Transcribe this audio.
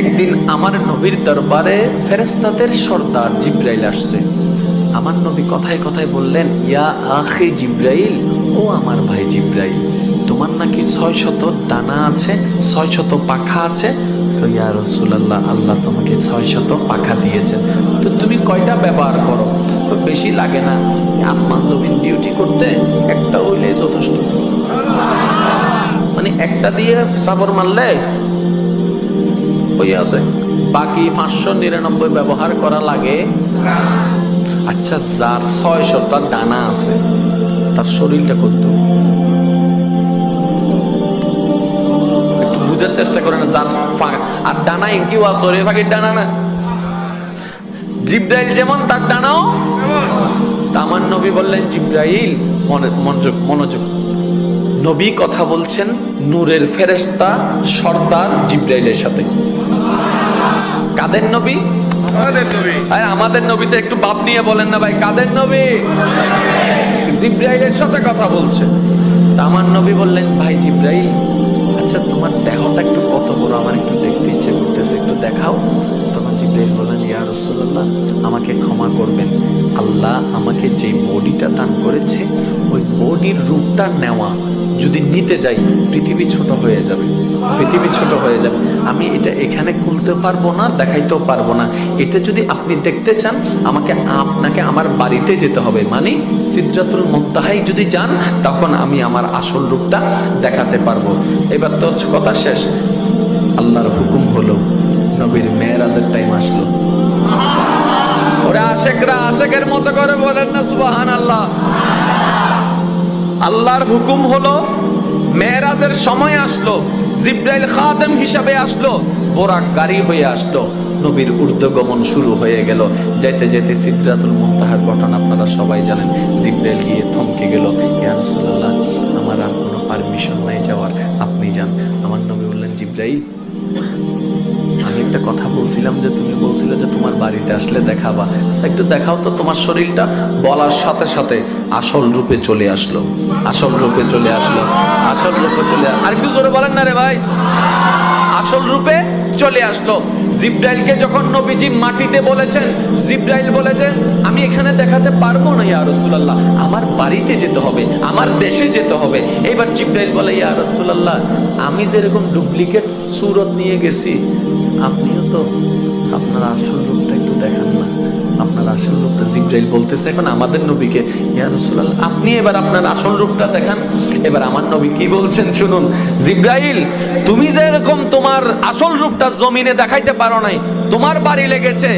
একদিন আমার নবীর দরবারে ফেরেস্তাদের সর্দার জিব্রাইল আসছে। আমার নবী কথায় কথায় বললেন, ইয়া আখে জিব্রাইল, ও আমার ভাই জিব্রাইল, তোমার নাকি ছয় শত ডানা আছে, ছয় শত পাখা আছে? তো, ইয়া রসুলাল্লাহ, আল্লাহ তোমাকে ছয় শত পাখা দিয়েছেন তো তুমি কয়টা ব্যবহার করো? বেশি লাগে না, আসমান জমিন ডিউটি করতে একটা হইলে যথেষ্ট। মানে একটা দিয়ে সাফর মারলে আছে। বাকি পাঁচশো নিরানব্বই ব্যবহার করা লাগে। আচ্ছা যার ছয় শতা ডানা আছে। তার শরীরটা একটু বুঝার চেষ্টা করেন, যার আর ডানা ইঙ্কিও আছে রে ফাঁকির ডানা না? জিব্রাইল যেমন, তার ডানাও? আমার নবী বললেন, জিব্রাইল, মনে- মনোযোগ মনোযোগ। নবী কথা বলছেন নূরের ফেরেশতা সর্দার জিব্রাইলের সাথে। কাদের নবী? আর আমাদের নবীতে একটু বাপ নিয়ে বলেন না ভাই কাদের নবী? জিব্রাইলের সাথে কথা বলছে। আমার নবী বললেন ভাই জিব্রাইল আচ্ছা তোমার দেহটা একটু কত বড়? আমার একটু দেখতে ইচ্ছে করতেছে একটু দেখাও। তখন জিব্রাইল বললেন ইয়া রাসূলুল্লাহ, আমাকে ক্ষমা করবেন। আল্লাহ আমাকে যে বডিটা দান করেছে, ওই বডির রূপটা নেওয়া যদি নিতে যাই, পৃথিবী ছোট হয়ে যাবে। পৃথিবী ছোট হয়ে যাবে। আমি এটা এখানে খুলতে পারব না, দেখাইতেও পারব না। এটা যদি আপনি দেখতে চান, আমাকে আপনাকে আমার বাড়িতে যেতে হবে। মানে সিদ্ধাতুল মুনতাহাই যদি যান, তখন আমি আমার আসল রূপটা দেখাতে পারব। এবার তো কথা শেষ। আল্লাহর হুকুম হলো, নবীর মেয়েরাজের টাইম আসলো। ওরা আশেকরা আশেকের মতো করে বলেন না সুবাহান আল্লাহ আল্লাহর হুকুম হলো, মেয়েরাজের সময় আসলো, জিব্রাইল খাদেম হিসাবে আসলো, বোরাক গাড়ি হয়ে আসলো, নবীর ঊর্ধ্বগমন শুরু হয়ে গেল। যেতে যেতে সিদ্রাতুল মুনতাহার ঘটনা আপনারা সবাই জানেন, জিব্রাইল গিয়ে থমকে গেল। ইয়া আমার আর কোনো পারমিশন নাই যাওয়ার, আপনি যান। আমার নবী বললেন, জিব্রাইল একটা কথা বলছিলাম যে তুমি বলছিলে যে তোমার বাড়িতে আসলে দেখাবা। আচ্ছা, একটু দেখাও তো তোমার শরীরটা। বলার সাথে সাথে আসল রূপে চলে আসলো। আসল রূপে চলে আসলো। আসল রূপে চলে আর একটু জোরে বলেন না রে ভাই। আসল রূপে চলে আসলো। জিব্রাইলকে যখন নবীজি মাটিতে বলেছেন জিব্রাইল বলেছেন আমি না ইয়া আমার বাড়িতে যেতে হবে, আমার দেশে যেতে হবে। জিব্রাইল বলে, ইয়া আমি যেরকম ডুপ্লিকেট সুরত নিয়ে গেছি, আপনিও তো আপনার আসল রূপটা একটু দেখান না। আপনার আসল রূপটা জিব্রাইল বলতেছে এখন আমাদের নবীকে। ইয়া আপনি এবার আপনার আসল রূপটা দেখান। এবার আমার নবী কি বলছেন শুনুন, জিব্রাইল, তুমি যেরকম তোমার আসল রূপটা জমিনে দেখাইতে পারো নাই, তোমার বাড়ি লেগেছে